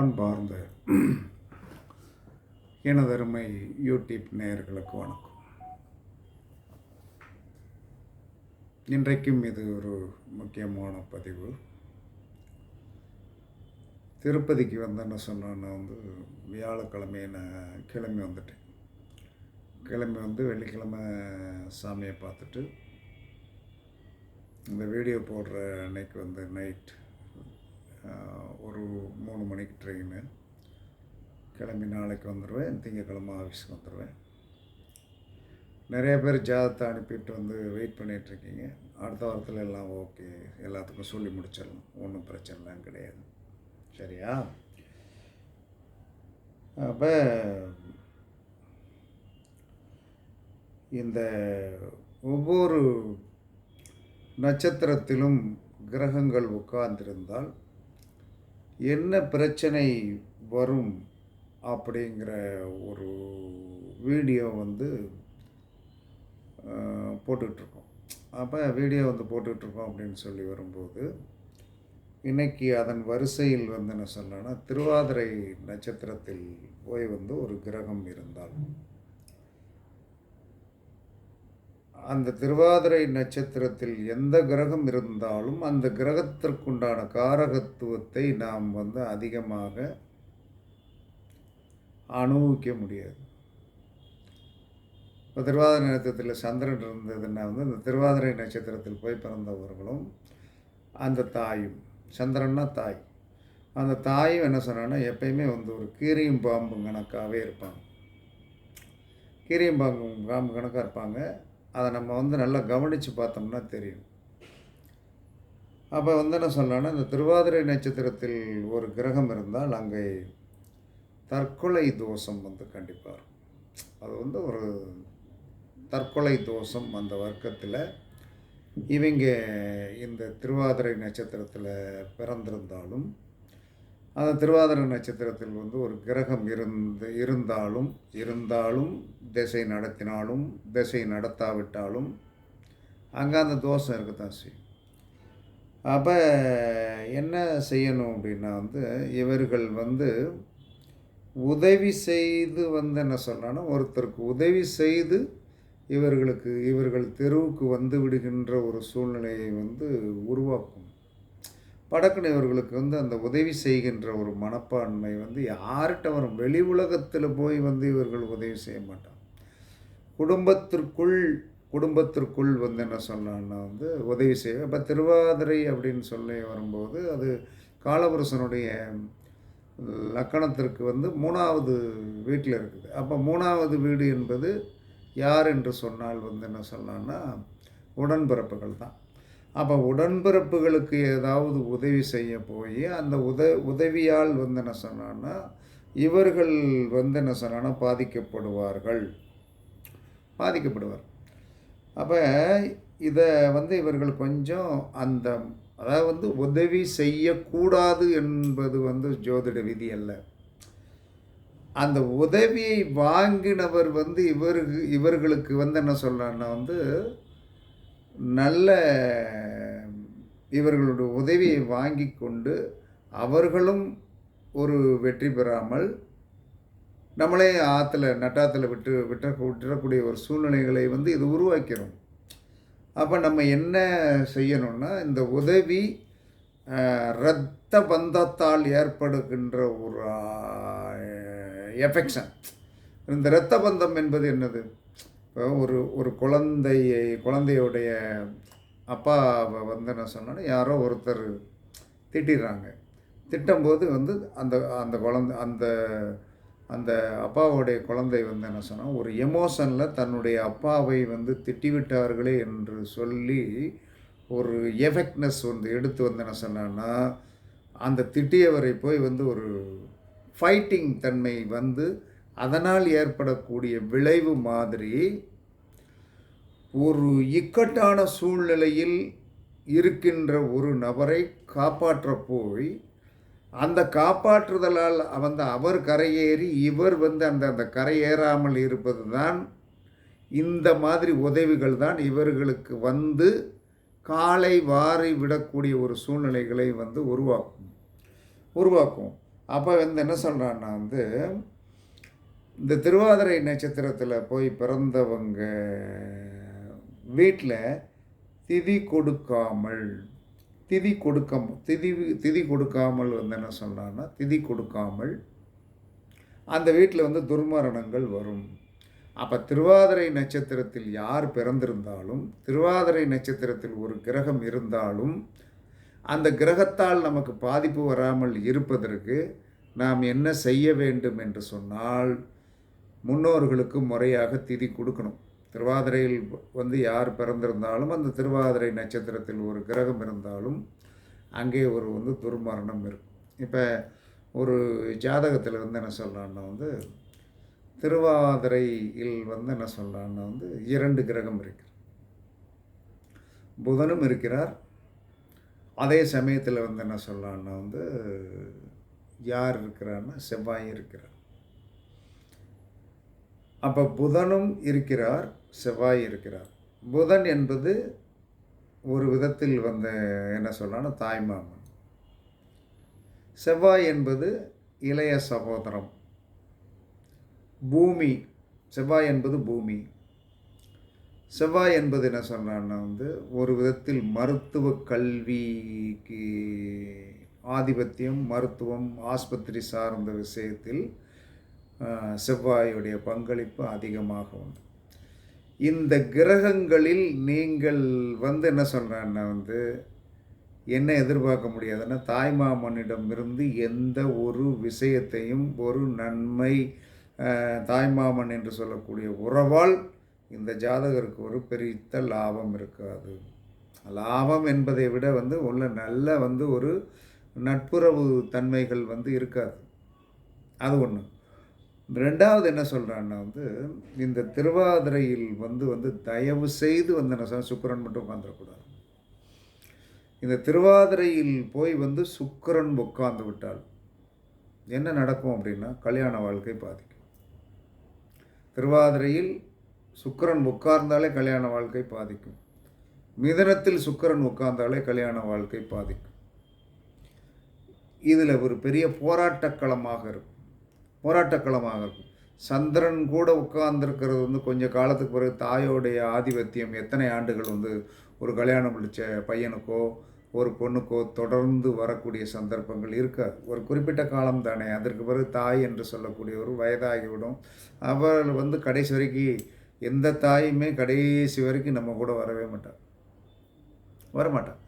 அன்பார்ந்த எனதருமை யூடியூப் நேயர்களுக்கு வணக்கம். இன்றைக்கும் இது ஒரு முக்கியமான பதிவு. திருப்பதிக்கு வந்தேன்னு நான் வந்து வியாழக்கிழமையை நான் கிளம்பி வந்துட்டேன். கிளம்பி வந்து வெள்ளிக்கிழமை சாமியை பார்த்துட்டு இந்த வீடியோ போடுற அன்னைக்கு வந்து நைட் ஒரு மூணு மணிக்கு ட்ரெயின். கிளம்பி நாளைக்கு வந்துடுவேன் திங்கக்கிழமை ஆஃபீஸ்க்கு வந்துடுவேன் நிறைய பேர் ஜாதத்தை அனுப்பிட்டு வந்து வெயிட் பண்ணிகிட்ருக்கீங்க அடுத்த வாரத்தில் எல்லாம் ஓகே எல்லாத்துக்கும் சொல்லி முடிச்சிடலாம். ஒன்றும் பிரச்சனைலாம் கிடையாது. சரியா? அப்போ இந்த ஒவ்வொரு நட்சத்திரத்திலும் கிரகங்கள் உட்கார்ந்திருந்தால் என்ன பிரச்சனை வரும் அப்படிங்கிற ஒரு வீடியோ வந்து அஹ், போட்டுட்ருக்கோம். அப்போ வீடியோ வந்து போட்டுட்ருக்கோம் அப்படின்னு சொல்லி வரும்போது இன்றைக்கி அதன் வரிசையில் வந்து என்ன சொல்லணும்னா திருவாதிரை நட்சத்திரத்தில் போய் வந்து ஒரு கிரகம் இருந்தால் அந்த திருவாதிரை நட்சத்திரத்தில் எந்த கிரகம் இருந்தாலும் அந்த கிரகத்திற்குண்டான காரகத்துவத்தை நாம் வந்து அதிகமாக அனுபவிக்க முடியாது. இப்போ திருவாதிரை நட்சத்திரத்தில் சந்திரன் இருந்ததுன்னா வந்து இந்த திருவாதிரை நட்சத்திரத்தில் போய் பிறந்தவர்களும் அந்த தாயும் சந்திரன்னா தாய். அந்த தாயும் என்ன சொன்னான்னா எப்பயுமே வந்து ஒரு கீரியும் பாம்பும் கணக்காகவே இருப்பாங்க. கீரியும் பாம்பு பாம்பு கணக்காக இருப்பாங்க. அதை நம்ம வந்து நல்லா கவனித்து பார்த்தோம்னா தெரியும். அப்போ வந்து என்ன சொல்லலாம்னா இந்த திருவாதிரை நட்சத்திரத்தில் ஒரு கிரகம் இருந்தால் அங்கே தற்கொலை தோஷம் வந்து கண்டிப்பாக இருக்கும். அது வந்து ஒரு தற்கொலை தோஷம் அந்த வர்க்கத்தில். இவங்க இந்த திருவாதிரை நட்சத்திரத்தில் பிறந்திருந்தாலும் அந்த திருவாதிரை நட்சத்திரத்தில் வந்து ஒரு கிரகம் இருந்து இருந்தாலும் இருந்தாலும் திசை நடத்தினாலும் திசை நடத்தாவிட்டாலும் அங்கே அந்த தோஷம் இருக்கத்தான் செய்யும் அப்போ என்ன செய்யணும் அப்படின்னா வந்து இவர்கள் வந்து உதவி செய்து வந்து என்ன சொல்கிறான்னா ஒருத்தருக்கு உதவி செய்து இவர்களுக்கு இவர்கள் தெருவுக்கு வந்து விடுகின்ற ஒரு சூழ்நிலையை வந்து உருவாக்கும். படக்குனிவர்களுக்கு வந்து அந்த உதவி செய்கின்ற ஒரு மனப்பான்மை வந்து யார்கிட்ட வரும்? வெளி உலகத்தில் போய் வந்து இவர்கள் உதவி செய்ய மாட்டாங்க. குடும்பத்திற்குள் குடும்பத்திற்குள் வந்து என்ன சொன்னான்னா வந்து உதவி செய்ய இப்போ திருவாதிரை அப்படின்னு சொல்லி வரும்போது அது காலபுருஷனுடைய லக்கணத்திற்கு வந்து மூணாவது வீட்டில் இருக்குது. அப்போ மூணாவது வீடு என்பது யார் என்று சொன்னால் வந்து என்ன சொல்லலாம்னா உடன்பிறப்புகள் தான். அப்போ உடன்பிறப்புகளுக்கு ஏதாவது உதவி செய்ய போய் அந்த உத உதவியால் வந்து என்ன சொன்னான்னா இவர்கள் வந்து என்ன சொன்னான்னா பாதிக்கப்படுவார்கள். பாதிக்கப்படுவார் அப்போ இதை வந்து இவர்கள் கொஞ்சம் அந்த அதாவது வந்து உதவி செய்யக்கூடாது என்பது வந்து ஜோதிட விதி அல்ல. அந்த உதவியை வாங்கினவர் வந்து இவருக்கு இவர்களுக்கு வந்து என்ன சொல்கிறான்னா வந்து நல்ல இவர்களுடைய உதவியை வாங்கி கொண்டு அவர்களும் ஒரு வெற்றி பெறாமல் நம்மளே ஆற்றுல நட்டாத்தில் விட்டு விட்ட விட்டுறக்கூடிய ஒரு சூழ்நிலைகளை வந்து இது உருவாக்கிறோம். அப்போ நம்ம என்ன செய்யணும்னா இந்த உதவி இரத்த பந்தத்தால் ஏற்படுகின்ற ஒரு எஃபெக்ஷன். இந்த இரத்த பந்தம் என்பது என்னது? இப்போ ஒரு ஒரு குழந்தையை குழந்தையுடைய அப்பாவை வந்து என்ன சொன்னோன்னா யாரோ ஒருத்தர் திட்டிடுறாங்க. திட்டும்போது வந்து அந்த அந்த குழந்தை அந்த அந்த அப்பாவுடைய குழந்தை வந்து என்ன சொன்னால் ஒரு எமோஷனில் தன்னுடைய அப்பாவை வந்து திட்டிவிட்டார்களே என்று சொல்லி ஒரு எஃபெக்ட்னஸ் வந்து எடுத்து வந்து என்ன சொன்னான்னா அந்த திட்டியவரை போய் வந்து ஒரு ஃபைட்டிங் தன்மை வந்து அதனால் ஏற்படக்கூடிய விளைவு மாதிரி ஒரு இக்கட்டான சூழ்நிலையில் இருக்கின்ற ஒரு நபரை காப்பாற்ற போய் அந்த காப்பாற்றுதலால் வந்து அவர் கரையேறி இவர் வந்து அந்த அந்த கரையேறாமல் இருப்பது தான் இந்த மாதிரி உதவிகள் தான் இவர்களுக்கு வந்து காலை வாரி விடக்கூடிய ஒரு சூழ்நிலைகளை வந்து உருவாக்கும் உருவாக்கும். அப்போ வந்து என்ன சொல்கிறான்னா வந்து இந்த திருவாதிரை நட்சத்திரத்தில் போய் பிறந்தவங்க வீட்டில் திதி கொடுக்காமல் திதி கொடுக்க திதி திதி கொடுக்காமல் வந்து என்ன சொன்னான்னா திதி கொடுக்காமல் அந்த வீட்டில் வந்து துர்மரணங்கள் வரும். அப்போ திருவாதிரை நட்சத்திரத்தில் யார் பிறந்திருந்தாலும் திருவாதிரை நட்சத்திரத்தில் ஒரு கிரகம் இருந்தாலும் அந்த கிரகத்தால் நமக்கு பாதிப்பு வராமல் இருப்பதற்கு நாம் என்ன செய்ய வேண்டும் என்று சொன்னால் முன்னோர்களுக்கு முறையாக திதி கொடுக்கணும். திருவாதிரையில் வந்து யார் பிறந்திருந்தாலும் அந்த திருவாதிரை நட்சத்திரத்தில் ஒரு கிரகம் இருந்தாலும் அங்கே ஒரு வந்து துர்மரணம் இருக்கும். இப்போ ஒரு ஜாதகத்தில் வந்து என்ன சொல்கிறான்னா வந்து திருவாதிரையில் வந்து என்ன சொல்கிறான்னா வந்து இரண்டு கிரகம் இருக்கிறார் புதனும் இருக்கிறார். அதே சமயத்தில் வந்து என்ன சொல்லலான்னா வந்து யார் இருக்கிறான்னா செவ்வாய் இருக்கிறார். அப்போ புதனும் இருக்கிறார் செவ்வாய் இருக்கிறார். புதன் என்பது ஒரு விதத்தில் வந்த என்ன சொல்லலாம்னா தாய்மாமன் செவ்வாய் என்பது இளைய சகோதரம். பூமி செவ்வாய் என்பது பூமி. செவ்வாய் என்பது என்ன சொல்கிறான்னா வந்து ஒரு விதத்தில் மருத்துவ கல்விக்கு ஆதிபத்தியம் மருத்துவம் ஆஸ்பத்திரி சார்ந்த விஷயத்தில் செவ்வாயுடைய பங்களிப்பு அதிகமாக உண்டு. இந்த கிரகங்களில் நீங்கள் வந்து என்ன சொல்கிறேன்னா வந்து என்ன எதிர்பார்க்க முடியாதுன்னா தாய்மாமனிடமிருந்து எந்த ஒரு விஷயத்தையும் ஒரு நன்மை தாய்மாமன் என்று சொல்லக்கூடிய உறவால் இந்த ஜாதகருக்கு ஒரு பெரிய லாபம் இருக்காது. லாபம் என்பதை விட வந்து உள்ள நல்ல வந்து ஒரு நட்புறவு தன்மைகள் வந்து இருக்காது. அது ஒன்று ரெண்டாவது என்ன சொல்கிறான்னா வந்து இந்த திருவாதிரையில் வந்து வந்து தயவு செய்து வந்து என்ன சொல்ல சுக்கிரன் மட்டும் உட்காந்துடக்கூடாது இந்த திருவாதிரையில் போய் வந்து சுக்கிரன் உட்கார்ந்து விட்டால் என்ன நடக்கும் அப்படின்னா கல்யாண வாழ்க்கை பாதிக்கும். திருவாதிரையில் சுக்கிரன் உட்கார்ந்தாலே கல்யாண வாழ்க்கை பாதிக்கும். மிதனத்தில் சுக்கிரன் உட்கார்ந்தாலே கல்யாண வாழ்க்கை பாதிக்கும். இதில் ஒரு பெரிய போராட்டக்களமாக இருக்கும். போராட்டக்களமாக இருக்கும் சந்திரன் கூட உட்கார்ந்துருக்கிறது வந்து கொஞ்சம் காலத்துக்கு பிறகு தாயோடைய ஆதிபத்தியம் எத்தனை ஆண்டுகள் வந்து ஒரு கல்யாணம் முடித்த பையனுக்கோ ஒரு பொண்ணுக்கோ தொடர்ந்து வரக்கூடிய சந்தர்ப்பங்கள் இருக்க ஒரு குறிப்பிட்ட காலம் தானே. அதற்கு பிறகு தாய் என்று சொல்லக்கூடிய ஒரு வயதாகிவிடும். அவள் வந்து கடைசி வரைக்கும் எந்த தாயுமே கடைசி வரைக்கும் நம்ம கூட வரவே மாட்டாள் வரமாட்டான்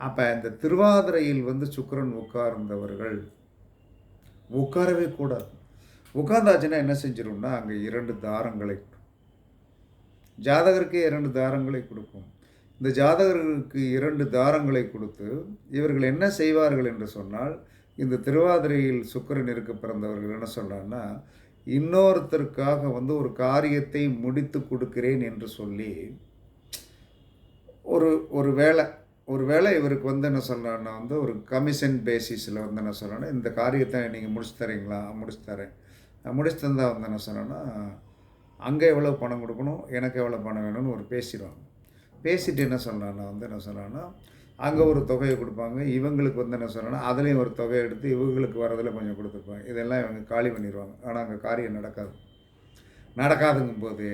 அப்போ இந்த திருவாதிரையில் வந்து சுக்கரன் உட்கார்ந்தவர்கள் உட்காரவே கூடாது. உட்காந்தாச்சுன்னா என்ன செஞ்சிடும்னா அங்கே இரண்டு தாரங்களை கொடுக்கும். ஜாதகருக்கே இரண்டு தாரங்களை கொடுக்கும் இந்த ஜாதகர்களுக்கு இரண்டு தாரங்களை கொடுத்து இவர்கள் என்ன செய்வார்கள் என்று சொன்னால் இந்த திருவாதிரையில் சுக்கரன் இருக்க பிறந்தவர்கள் என்ன சொல்றாங்கன்னா இன்னொருத்தருக்காக வந்து ஒரு காரியத்தை முடித்து கொடுக்கிறேன் என்று சொல்லி ஒரு ஒரு வேலை ஒரு வேளை இவருக்கு வந்து என்ன சொல்கிறான்னா வந்து ஒரு கமிஷன் பேசிஸில் வந்து என்ன சொல்கிறேன்னா இந்த காரியத்தை நீங்கள் முடிச்சு தரீங்களா? முடிச்சு தரேன். முடிச்சு தந்தா வந்து என்ன சொன்னேன்னா அங்கே எவ்வளோ பணம் கொடுக்கணும்? எனக்கு எவ்வளோ பணம் வேணும்னு ஒரு பேசிடுவாங்க. பேசிட்டு என்ன சொல்கிறான்னா வந்து என்ன சொல்கிறான்னா அங்கே ஒரு தொகையை கொடுப்பாங்க. இவங்களுக்கு வந்து என்ன சொல்கிறேன்னா அதுலேயும் ஒரு தொகையை எடுத்து இவங்களுக்கு வரதில் கொஞ்சம் கொடுத்துருப்பாங்க இதெல்லாம் இவங்க காலி பண்ணிடுவாங்க. ஆனால் அங்கே காரியம் நடக்காது. நடக்காதுங்கும்போது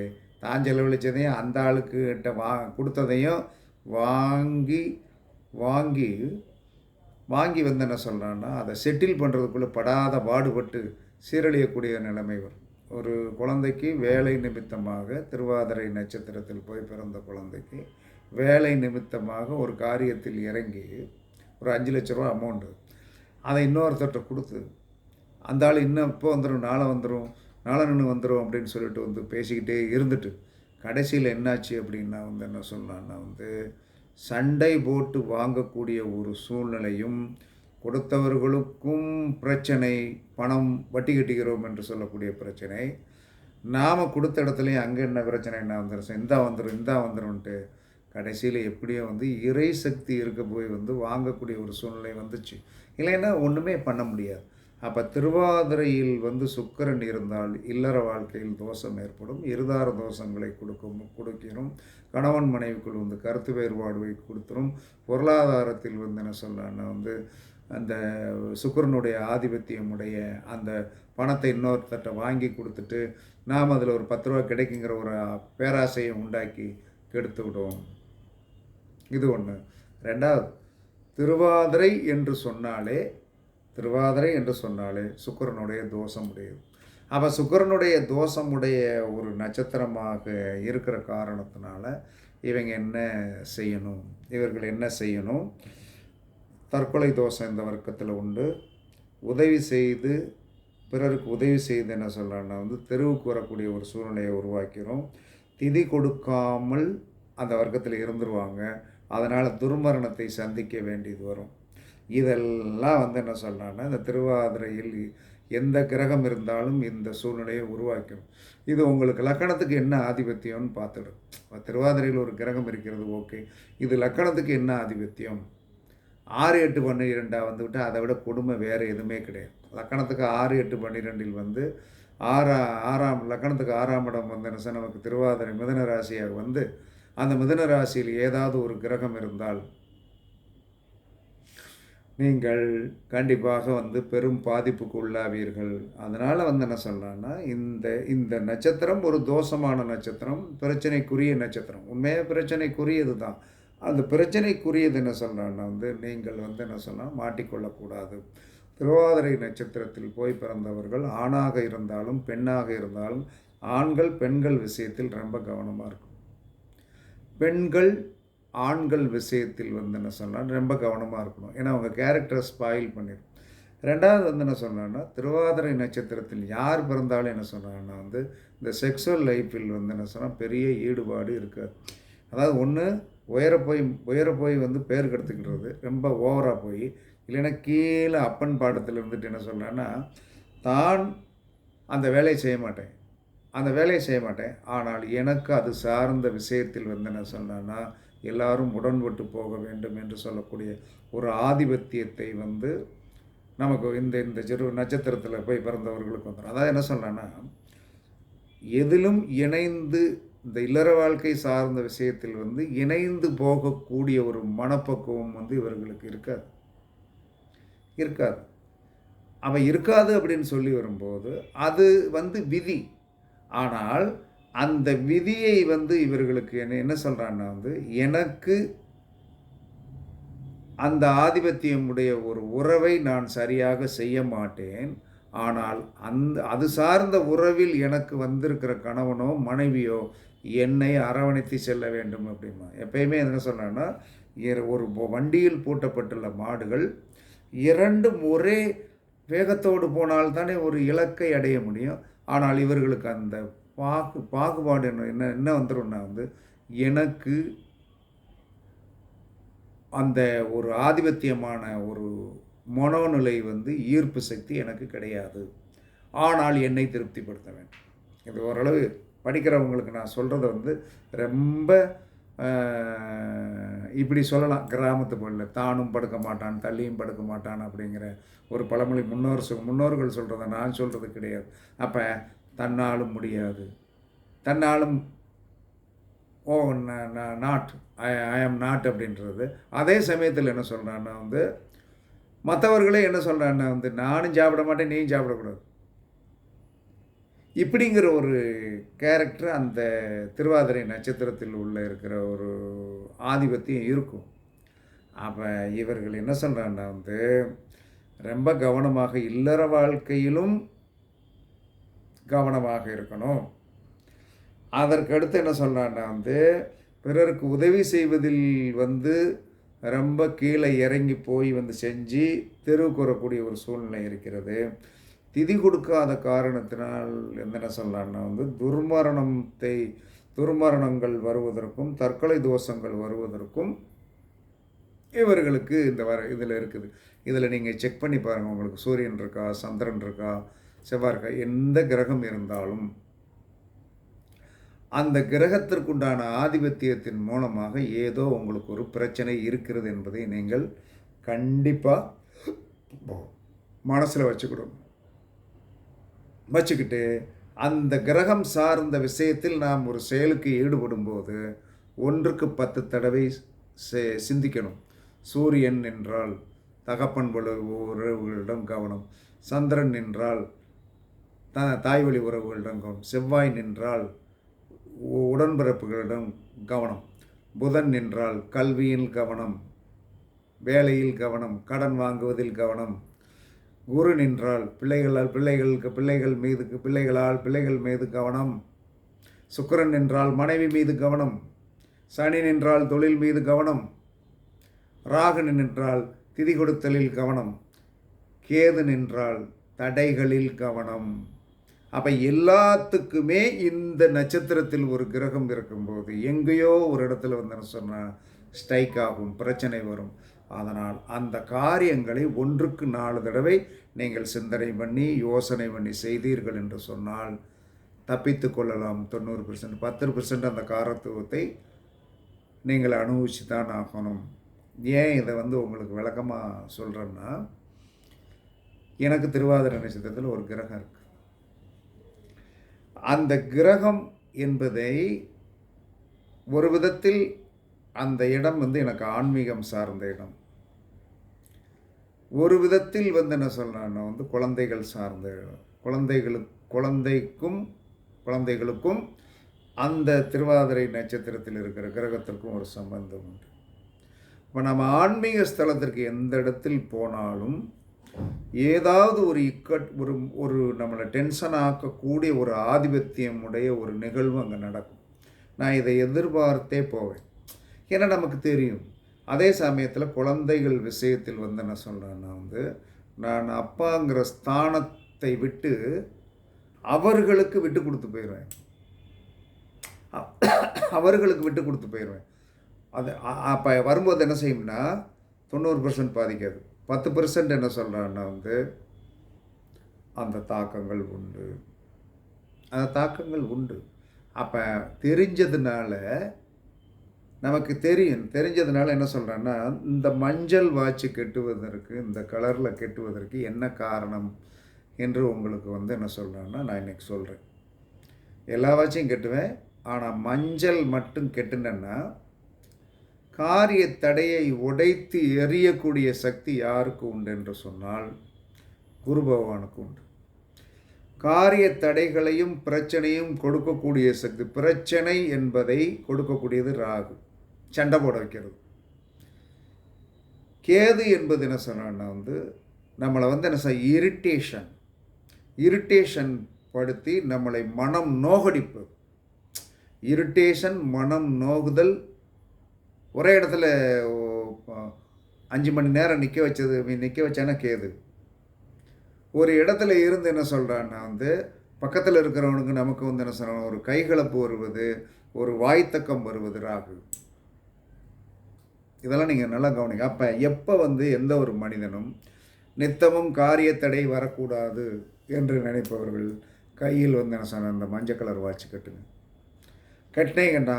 தான் செலவழித்ததையும் அந்த ஆளுக்கு கிட்ட வா கொடுத்ததையும் வாங்கி வாங்கி வாங்கி வந்து என்ன சொல்கிறான்னா அதை செட்டில் பண்ணுறதுக்குள்ளே படாத பாடுபட்டு சீரழியக்கூடிய நிலைமை வரும். ஒரு குழந்தைக்கு வேலை நிமித்தமாக திருவாதிரை நட்சத்திரத்தில் போய் பிறந்த குழந்தைக்கு வேலை நிமித்தமாக ஒரு காரியத்தில் இறங்கி ஒரு அஞ்சு லட்ச ரூபா அமௌண்ட்டு அதை இன்னொருத்தர்கிட்ட கொடுத்து அந்த ஆள் இன்னும் இப்போ வந்துடும் நாளை வந்துடும் நாளை நின்று வந்துடும் அப்படின்னு சொல்லிட்டு வந்து பேசிக்கிட்டே இருந்துட்டு கடைசியில் என்னாச்சு அப்படின்னா வந்து என்ன சொன்னான்னா வந்து சண்டை போட்டு வாங்கக்கூடிய ஒரு சூழ்நிலையும் கொடுத்தவர்களுக்கும் பிரச்சனை பணம் வட்டி கட்டுகிறோம் என்று சொல்லக்கூடிய பிரச்சனை. நாம் கொடுத்த இடத்துலையும் அங்கே என்ன பிரச்சனை என்ன வந்துடும் இந்தா வந்துடும் இந்தா வந்துடும்ன்ட்டு கடைசியில் எப்படியோ வந்து இறை சக்தி இருக்க போய் வந்து வாங்கக்கூடிய ஒரு சூழ்நிலை வந்துச்சு. இல்லைன்னா ஒன்றுமே பண்ண முடியாது. அப்போ திருவாதிரையில் வந்து சுக்கரன் இருந்தால் இல்லற வாழ்க்கையில் தோஷம் ஏற்படும் இருதார தோஷங்களை கொடுக்கும் கொடுக்கிறோம் கணவன் மனைவிக்குள் வந்து கருத்து வேறுபாடுவை கொடுத்துரும். பொருளாதாரத்தில் வந்து என்ன சொல்லான்னா வந்து அந்த சுக்கரனுடைய ஆதிபத்தியமுடைய அந்த பணத்தை இன்னொருத்தட்ட வாங்கி கொடுத்துட்டு நாம் அதில் ஒரு பத்து ரூபா கிடைக்குங்கிற ஒரு பேராசையை உண்டாக்கி கெடுத்து விடுவோம். இது ஒன்று ரெண்டாவது திருவாதிரை என்று சொன்னாலே திருவாதிரை என்று சொன்னாலே சுக்கரனுடைய தோஷம் உடையது அப்போ சுக்கிரனுடைய தோஷமுடைய ஒரு நட்சத்திரமாக இருக்கிற காரணத்தினால இவங்க என்ன செய்யணும்? இவர்கள் என்ன செய்யணும்? தற்கொலை தோஷம் இந்த வர்க்கத்தில் உண்டு. உதவி செய்து பிறருக்கு உதவி செய்து என்ன சொல்லலாம்னா வந்து தெருவுக்கு வரக்கூடிய ஒரு சூழ்நிலையை உருவாக்கிறோம். திதி கொடுக்காமல் அந்த வர்க்கத்தில் இருந்துருவாங்க. அதனால் துர்மரணத்தை சந்திக்க வேண்டியது வரும். இதெல்லாம் வந்து என்ன சொல்கிறான்னா இந்த திருவாதிரையில் எந்த கிரகம் இருந்தாலும் இந்த சூழ்நிலையை உருவாக்கும். இது உங்களுக்கு லக்கணத்துக்கு என்ன ஆதிபத்தியம்னு பார்த்துடும். இப்ப திருவாதிரையில் ஒரு கிரகம் இருக்கிறது ஓகே. இது லக்கணத்துக்கு என்ன ஆதிபத்தியம்? ஆறு எட்டு பன்னிரெண்டாக வந்துவிட்டு அதை விட கொடுமை வேறு எதுவுமே கிடையாது. லக்கணத்துக்கு ஆறு எட்டு பன்னிரெண்டில் வந்து ஆறா ஆறாம் லக்கணத்துக்கு ஆறாம் இடம் வந்து என்ன நமக்கு திருவாதிரை மிதன ராசியாக வந்து அந்த மிதன ராசியில் ஏதாவது ஒரு கிரகம் இருந்தால் நீங்கள் கண்டிப்பாக வந்து பெரும் பாதிப்புக்கு உள்ளாவீர்கள் அதனால் வந்து என்ன சொல்லலாம்னா இந்த இந்த நட்சத்திரம் ஒரு தோஷமான நட்சத்திரம் பிரச்சனைக்குரிய நட்சத்திரம். உண்மையாக பிரச்சனைக்குரியது தான் அந்த பிரச்சனைக்குரியது என்ன சொல்லலாம்னா வந்து நீங்கள் வந்து என்ன சொல்லலாம் மாட்டிக்கொள்ளக்கூடாது. திருவாதிரை நட்சத்திரத்தில் போய் பிறந்தவர்கள் ஆணாக இருந்தாலும் பெண்ணாக இருந்தாலும் ஆண்கள் பெண்கள் விஷயத்தில் ரொம்ப கவனமாக இருக்கும் பெண்கள் ஆண்கள் விஷயத்தில் வந்து என்ன சொன்னால் ரொம்ப கவனமாக இருக்கணும். ஏன்னா அவங்க கேரக்டரை ஸ்பாயில் பண்ணிடும் ரெண்டாவது வந்து என்ன சொன்னான்னா திருவாதிரை நட்சத்திரத்தில் யார் பிறந்தாலும் என்ன சொன்னாங்கன்னா வந்து இந்த செக்ஸுவல் லைஃப்பில் வந்து என்ன சொன்னால் பெரிய ஈடுபாடு இருக்காது. அதாவது ஒன்று உயர போய் உயர போய் வந்து பேர் கெடுத்துக்கிறது ரொம்ப ஓவராக போய் இல்லைன்னா கீழே அப்பன் பாடத்தில் இருந்துட்டு என்ன சொல்கிறேன்னா தான் அந்த வேலையை செய்ய மாட்டேன். அந்த வேலையை செய்ய மாட்டேன். ஆனால் எனக்கு அது சார்ந்த விஷயத்தில் வந்து என்ன சொன்னேன்னா எல்லாரும் உடன்பட்டு போக வேண்டும் என்று சொல்லக்கூடிய ஒரு ஆதிபத்தியத்தை வந்து நமக்கு இந்த இந்த சிறு நட்சத்திரத்தில் போய் பிறந்தவர்களுக்கு வந்துடும் அதாவது என்ன சொல்கிறேன்னா எதிலும் இணைந்து இந்த இல்லற வாழ்க்கை சார்ந்த விஷயத்தில் வந்து இணைந்து போகக்கூடிய ஒரு மனப்பக்குவம் வந்து இவர்களுக்கு இருக்காது. இருக்காது. அவன் இருக்காது அப்படின்னு சொல்லி வரும்போது அது வந்து விதி. ஆனால் அந்த விதியை வந்து இவர்களுக்கு என்ன என்ன சொல்கிறான்னா வந்து எனக்கு அந்த ஆதிபத்தியமுடைய ஒரு உறவை நான் சரியாக செய்ய மாட்டேன். ஆனால் அந்த அது சார்ந்த உறவில் எனக்கு வந்திருக்கிற கணவனோ மனைவியோ என்னை அரவணைத்து செல்ல வேண்டும் அப்படிமா. எப்பயுமே என்ன சொன்னேன்னா ஒரு வண்டியில் பூட்டப்பட்டுள்ள மாடுகள் இரண்டும் ஒரே வேகத்தோடு போனால் தானே ஒரு இலக்கை அடைய முடியும். ஆனால் இவர்களுக்கு அந்த பாகு பாகுபாடு என்ன என்ன என்ன வந்துடும்னா வந்து எனக்கு அந்த ஒரு ஆதிபத்தியமான ஒரு மனோநிலை வந்து ஈர்ப்பு சக்தி எனக்கு கிடையாது. ஆனால் என்னை திருப்திப்படுத்த வேண்டும். இது ஓரளவு படிக்கிறவங்களுக்கு நான் சொல்கிறத வந்து ரொம்ப இப்படி சொல்லலாம். கிராமத்து பொருளில் தானும் படுக்க மாட்டான் தள்ளியும் படுக்க மாட்டான் அப்படிங்கிற ஒரு பழமொழி முன்னோர் முன்னோர்கள் சொல்கிறத நான் சொல்கிறது கிடையாது. அப்போ தன்னாலும் முடியாது. தன்னாலும் ஓ not I I am not அப்படின்றது. அதே சமயத்தில் என்ன சொல்கிறான்னா வந்து மற்றவர்களே என்ன சொல்கிறான்னா வந்து நானும் சாப்பிட மாட்டேன் நீயும் சாப்பிடக்கூடாது. இப்படிங்கிற ஒரு கேரக்டர் அந்த திருவாதிரை நட்சத்திரத்தில் உள்ள இருக்கிற ஒரு ஆதிபத்தியம் இருக்கும். அப்போ இவர்கள் என்ன சொல்கிறான்னா வந்து ரொம்ப கவனமாக இல்லற வாழ்க்கையிலும் கவனமாக இருக்கணும். அதற்கடுத்து என்ன சொல்கிறான்னா வந்து பிறருக்கு உதவி செய்வதில் வந்து ரொம்ப கீழே இறங்கி போய் வந்து செஞ்சு தெருவுக்கு வரக்கூடிய ஒரு சூழ்நிலை இருக்கிறது. திதி கொடுக்காத காரணத்தினால் என்ன சொல்லலாம்னா வந்து துர்மரணத்தை துர்மரணங்கள் வருவதற்கும் தற்கொலை தோஷங்கள் வருவதற்கும் இவர்களுக்கு இந்த வர இதில் இருக்குது. இதில் நீங்கள் செக் பண்ணி பாருங்கள் உங்களுக்கு சூரியன் இருக்கா சந்திரன் இருக்கா செவ்வாய் எந்த கிரகம் இருந்தாலும் அந்த கிரகத்திற்குண்டான ஆதிபத்தியத்தின் மூலமாக ஏதோ உங்களுக்கு ஒரு பிரச்சனை இருக்கிறது என்பதை நீங்கள் கண்டிப்பாக மனசில் வச்சுக்கிடும். வச்சுக்கிட்டு அந்த கிரகம் சார்ந்த விஷயத்தில் நாம் ஒரு செயலுக்கு ஈடுபடும் போது ஒன்றுக்கு பத்து தடவை செ- சிந்திக்கணும். சூரியன் என்றால் தகப்பன் உறவுகளிடம் கவனம். சந்திரன் நின்றால் த தாய் வழி உறவுகளிடம் கவனம் செவ்வாய் நின்றால் உடன்பிறப்புகளிடம் கவனம். புதன் நின்றால் கல்வியில் கவனம் வேலையில் கவனம் கடன் வாங்குவதில் கவனம். குரு நின்றால் பிள்ளைகளால் பிள்ளைகளுக்கு பிள்ளைகள் மீது பிள்ளைகளால் பிள்ளைகள் மீது கவனம். சுக்கிரன் நின்றால் மனைவி மீது கவனம். சனி நின்றால் தொழில் மீது கவனம். ராகு நின்றால் திதி கொடுத்தலில் கவனம். கேது நின்றால் தடைகளில் கவனம். அப்போ எல்லாத்துக்குமே இந்த நட்சத்திரத்தில் ஒரு கிரகம் இருக்கும்போது எங்கேயோ ஒரு இடத்துல வந்து சொன்னால் ஸ்ட்ரைக் ஆகும் பிரச்சனை வரும். அதனால் அந்த காரியங்களை ஒன்றுக்கு நாலு தடவை நீங்கள் சிந்தனை பண்ணி யோசனை பண்ணி செய்தீர்கள் என்று சொன்னால் தப்பித்து கொள்ளலாம். தொண்ணூறு பர்சன்ட் பத்து பர்சன்ட் அந்த காரத்துவத்தை நீங்கள் அனுபவிச்சு தான் ஆகணும். ஏன் இதை வந்து உங்களுக்கு விளக்கமாக சொல்கிறேன்னா எனக்கு திருவாதிரை நட்சத்திரத்தில் ஒரு கிரகம் இருக்குது அந்த கிரகம் என்பதை ஒரு விதத்தில் அந்த இடம் வந்து எனக்கு ஆன்மீகம் சார்ந்த இடம். ஒரு விதத்தில் வந்து என்ன சொல்கிறேன்னா வந்து குழந்தைகள் சார்ந்த இடம். குழந்தைகளுக்கு குழந்தைக்கும் குழந்தைகளுக்கும் அந்த திருவாதிரை நட்சத்திரத்தில் இருக்கிற கிரகத்திற்கும் ஒரு சம்பந்தம் உண்டு. இப்போ நம்ம ஆன்மீக ஸ்தலத்திற்கு எந்த இடத்தில் போனாலும் ஏதாவது ஒரு இக்கட் ஒரு ஒரு நம்மளை டென்ஷன் ஆக்கக்கூடிய ஒரு ஆதிபத்தியம் உடைய ஒரு நிகழ்வு அங்கே நடக்கும். நான் இதை எதிர்பார்த்தே போவேன். ஏன்னா நமக்கு தெரியும். அதே சமயத்தில் குழந்தைகள் விஷயத்தில் வந்து என்ன சொல்கிறேன்னா வந்து நான் அப்பாங்கிற ஸ்தானத்தை விட்டு அவர்களுக்கு விட்டு கொடுத்து போயிடுவேன். அவர்களுக்கு விட்டு கொடுத்து போயிடுவேன். அது அப்போ வரும்போது என்ன செய்யும்னா தொண்ணூறு பர்சன்ட் பாதிக்காது. பத்து பர்சன்ட் என்ன சொல்கிறான்னா வந்து அந்த தாக்கங்கள் உண்டு. அந்த தாக்கங்கள் உண்டு. அப்போ தெரிஞ்சதுனால நமக்கு தெரியும். தெரிஞ்சதுனால என்ன சொல்கிறேன்னா இந்த மஞ்சள் வாட்ச் கெட்டுவதற்கு இந்த கலரில் கெட்டுவதற்கு என்ன காரணம் என்று உங்களுக்கு வந்து என்ன சொல்கிறேன்னா நான் இன்றைக்கி சொல்கிறேன் எல்லா வாட்சையும் கெட்டுவேன். ஆனால் மஞ்சள் மட்டும் கெட்டுனேன்னா காரிய தடையை உடைத்து எறியக்கூடிய சக்தி யாருக்கு உண்டு என்று சொன்னால் குரு பகவானுக்கு உண்டு. காரிய தடைகளையும் பிரச்சனையும் கொடுக்கக்கூடிய சக்தி பிரச்சனை என்பதை கொடுக்கக்கூடியது ராகு. சண்டை போட வைக்கிறது. கேது என்பது என்ன சொன்னா வந்து நம்மளை வந்து என்ன சார் இரிட்டேஷன் இரிட்டேஷன் படுத்தி நம்மளை மனம் நோகடிப்பது இரிட்டேஷன் மனம் நோகுதல் ஒரே இடத்துல அஞ்சு மணி நேரம் நிற்க வச்சது நிற்க வச்சானா கேது. ஒரு இடத்துல இருந்து என்ன சொல்கிறான்னா வந்து பக்கத்தில் இருக்கிறவனுக்கு நமக்கு வந்து என்ன சொல்கிறான் ஒரு கைகலப்பு வருவது ஒரு வாய்த்தக்கம் வருவது ராகு. இதெல்லாம் நீங்கள் நல்லா கவனிங்க. அப்போ எப்போ வந்து எந்த ஒரு மனிதனும் நித்தமும் காரியத்தடை வரக்கூடாது என்று நினைப்பவர்கள் கையில் வந்து என்ன சொன்ன அந்த மஞ்சள் கலர் வாட்ச் கட்டுங்க. கட்டினீங்கன்னா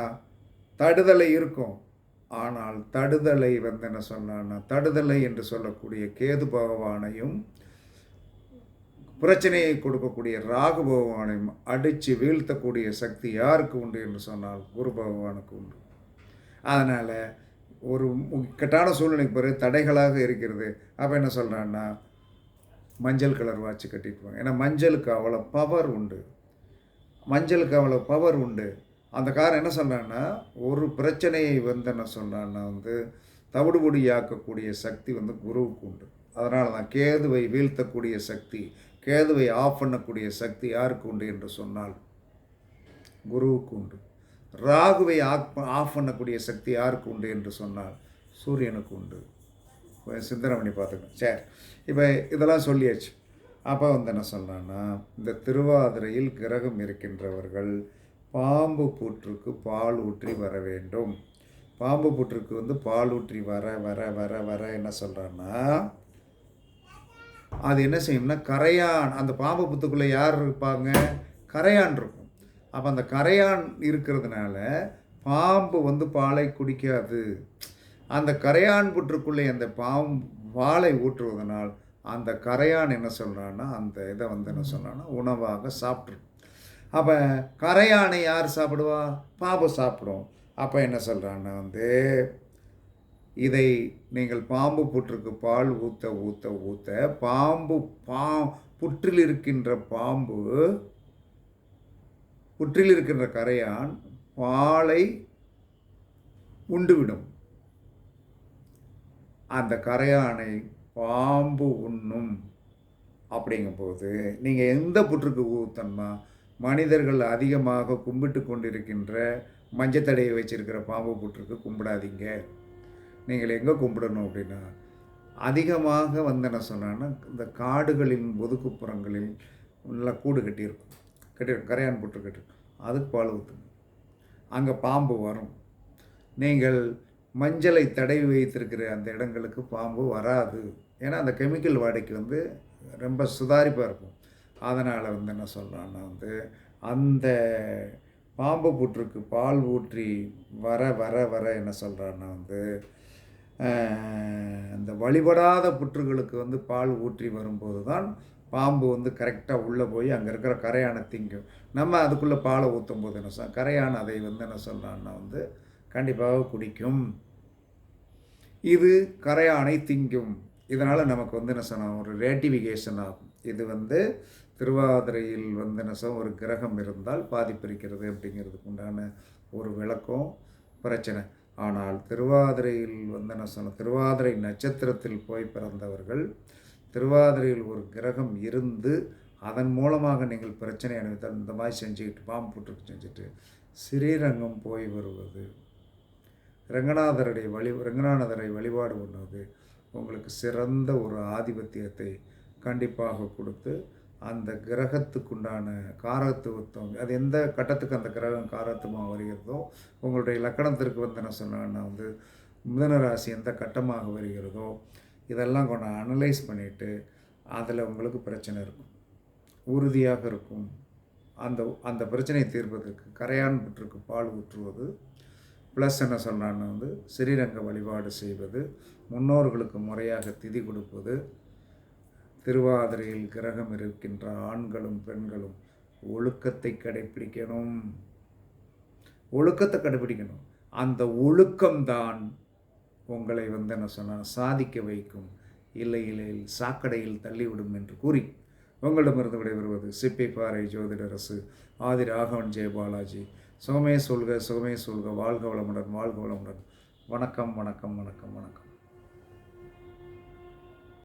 தடுதலை இருக்கும். ஆனால் தடுதலை வந்து என்ன சொன்னான்னா தடுதலை என்று சொல்லக்கூடிய கேது பகவானையும் பிரச்சனையை கொடுக்கக்கூடிய ராகு பகவானையும் அடித்து வீழ்த்தக்கூடிய சக்தி யாருக்கு உண்டு என்று சொன்னால் குரு பகவானுக்கு உண்டு. அதனால் ஒரு இக்கட்டான சூழ்நிலைக்கு பிறகு தடைகளாக இருக்கிறது. அப்போ என்ன சொல்கிறான்னா மஞ்சள் கலர் வாட்ச் கட்டிட்டு போங்க. ஏன்னா மஞ்சளுக்கு அவ்வளோ பவர் உண்டு. மஞ்சளுக்கு அவ்வளோ பவர் உண்டு. அந்த காரம் என்ன சொன்னான்னா ஒரு பிரச்சனையை வந்து என்ன சொன்னான்னா வந்து தவிடுபொடியாக்கக்கூடிய சக்தி வந்து குருவுக்கு உண்டு. அதனால தான் கேதுவை வீழ்த்தக்கூடிய சக்தி கேதுவை ஆஃப் பண்ணக்கூடிய சக்தி யாருக்கு உண்டு என்று சொன்னால் குருவுக்கு உண்டு. ராகுவை ஆஃப் ஆஃப் பண்ணக்கூடிய சக்தி யாருக்கு உண்டு என்று சொன்னால் சூரியனுக்கு உண்டு. சிந்தனை பண்ணி பார்த்துக்கணும். சரி இப்போ இதெல்லாம் சொல்லியாச்சு. அப்போ வந்து என்ன சொன்னான்னா இந்த திருவாதிரையில் கிரகம் இருக்கின்றவர்கள் பாம்பு புற்றுக்கு பால் ஊற்றி வர வேண்டும். பாம்பு புற்றுக்கு வந்து பால் ஊற்றி வர வர வர வர என்ன சொல்கிறான்னா அது என்ன செய்யும்னா கரையான் அந்த பாம்பு புத்துக்குள்ளே யார் இருப்பாங்க? கரையான் இருக்கும். அப்போ அந்த கரையான் இருக்கிறதுனால பாம்பு வந்து பாலை குடிக்காது. அந்த கரையான் புற்றுக்குள்ளே அந்த பாம்பு பாலை ஊற்றுவதனால் அந்த கரையான் என்ன சொல்கிறான்னா அந்த இதை வந்து என்ன சொல்கிறான்னா உணவாக சாப்பிட்ருக்கும் அப்போ கரையானை யார் சாப்பிடுவா? பாம்பு சாப்பிடும். அப்போ என்ன சொல்கிறான்னா வந்து இதை நீங்கள் பாம்பு புற்றுக்கு பால் ஊற்ற ஊற்ற ஊற்ற பாம்பு பா புற்றில் இருக்கின்ற பாம்பு புற்றில் இருக்கின்ற கரையான் பாலை உண்டுவிடும். அந்த கரையானை பாம்பு உண்ணும். அப்படிங்கும்போது நீங்கள் எந்த புற்றுக்கு ஊற்றணுமா மனிதர்கள் அதிகமாக கும்பிட்டு கொண்டிருக்கின்ற மஞ்சத்தடையை வச்சிருக்கிற பாம்பு புற்றுக்கு கும்பிடாதீங்க. நீங்கள் எங்கே கும்பிடணும் அப்படின்னா அதிகமாக வந்து என்ன சொன்னான்னா இந்த காடுகளின் ஒதுக்குப்புறங்களில் நல்லா கூடு கட்டியிருக்கும். கட்டியிருக்கும் கரையான் புற்று கட்டியிருக்கும். அதுக்கு பால் ஊற்றுங்க அங்கே பாம்பு வரும். நீங்கள் மஞ்சளை தடவி வைத்திருக்கிற அந்த இடங்களுக்கு பாம்பு வராது. ஏன்னா அந்த கெமிக்கல் வாடைக்கு வந்து ரொம்ப சுதாரிப்பாக இருக்கும். அதனால் வந்து என்ன சொல்கிறான்னா வந்து அந்த பாம்பு புற்றுக்கு பால் ஊற்றி வர வர வர என்ன சொல்கிறான்னா வந்து அந்த வழிபடாத புற்றுகளுக்கு வந்து பால் ஊற்றி வரும்போது தான் பாம்பு வந்து கரெக்டாக உள்ளே போய் அங்கே இருக்கிற கரையானை திங்கும் நம்ம அதுக்குள்ளே பாலை ஊற்றும் போது என்ன சொல் கரையான் அதை வந்து என்ன சொல்கிறான்னா வந்து கண்டிப்பாக குடிக்கும். இது கரையானை திங்கும். இதனால் நமக்கு வந்து என்ன சொன்னால் ஒரு ரேட்டிஃபிகேஷன் ஆகும். இது வந்து திருவாதிரையில் வந்து நெசம் ஒரு கிரகம் இருந்தால் பாதிப்பிருக்கிறது அப்படிங்கிறதுக்கு உண்டான ஒரு விளக்கம் பிரச்சனை. ஆனால் திருவாதிரையில் வந்த என்ன திருவாதிரை நட்சத்திரத்தில் போய் பிறந்தவர்கள் திருவாதிரையில் ஒரு கிரகம் இருந்து அதன் மூலமாக நீங்கள் பிரச்சனை அனுபவித்தால் இந்த மாதிரி செஞ்சுக்கிட்டு பாம்பு புற்றுக்கு செஞ்சுட்டு ஸ்ரீரங்கம் போய் வருவது. ரங்கநாதருடைய வழி ரங்கநாதரை வழிபாடு பண்ணுவது. உங்களுக்கு சிறந்த ஒரு ஆதிபத்தியத்தை கண்டிப்பாக கொடுத்து அந்த கிரகத்துக்குண்டான காரத்துவத்தம் அது எந்த கட்டத்துக்கு அந்த கிரகம் காரத்துவமாக வருகிறதோ உங்களுடைய லக்கணத்திற்கு வந்து என்ன சொன்னேன்னா வந்து மிதன ராசி எந்த கட்டமாக வருகிறதோ இதெல்லாம் கொண்டு அனலைஸ் பண்ணிவிட்டு அதில் உங்களுக்கு பிரச்சனை இருக்கும். உறுதியாக இருக்கும். அந்த அந்த பிரச்சனையை தீர்ப்பதற்கு கரையான் புற்றுக்கு பால் ஊற்றுவது ப்ளஸ் என்ன சொல்கிறான்னு வந்து ஸ்ரீரங்க வழிபாடு செய்வது முன்னோர்களுக்கு முறையாக திதி கொடுப்பது திருவாதிரையில் கிரகம் இருக்கின்ற ஆண்களும் பெண்களும் ஒழுக்கத்தை கடைப்பிடிக்கணும். ஒழுக்கத்தை கடைப்பிடிக்கணும். அந்த ஒழுக்கம்தான் உங்களை வந்து என்ன சொன்னால் சாதிக்க வைக்கும். இல்லை இல்லை சாக்கடையில் தள்ளிவிடும் என்று கூறி உங்களிடமிருந்து விடைபெறுவது சிப்பி பாறை ஜோதிடரசு ஆதி ராகவன் ஜெயபாலாஜி சுகமே சொல்க சுகமே சொல்க வாழ்க வளமுடன் வாழ்க வளமுடன். வணக்கம் வணக்கம் வணக்கம் வணக்கம்.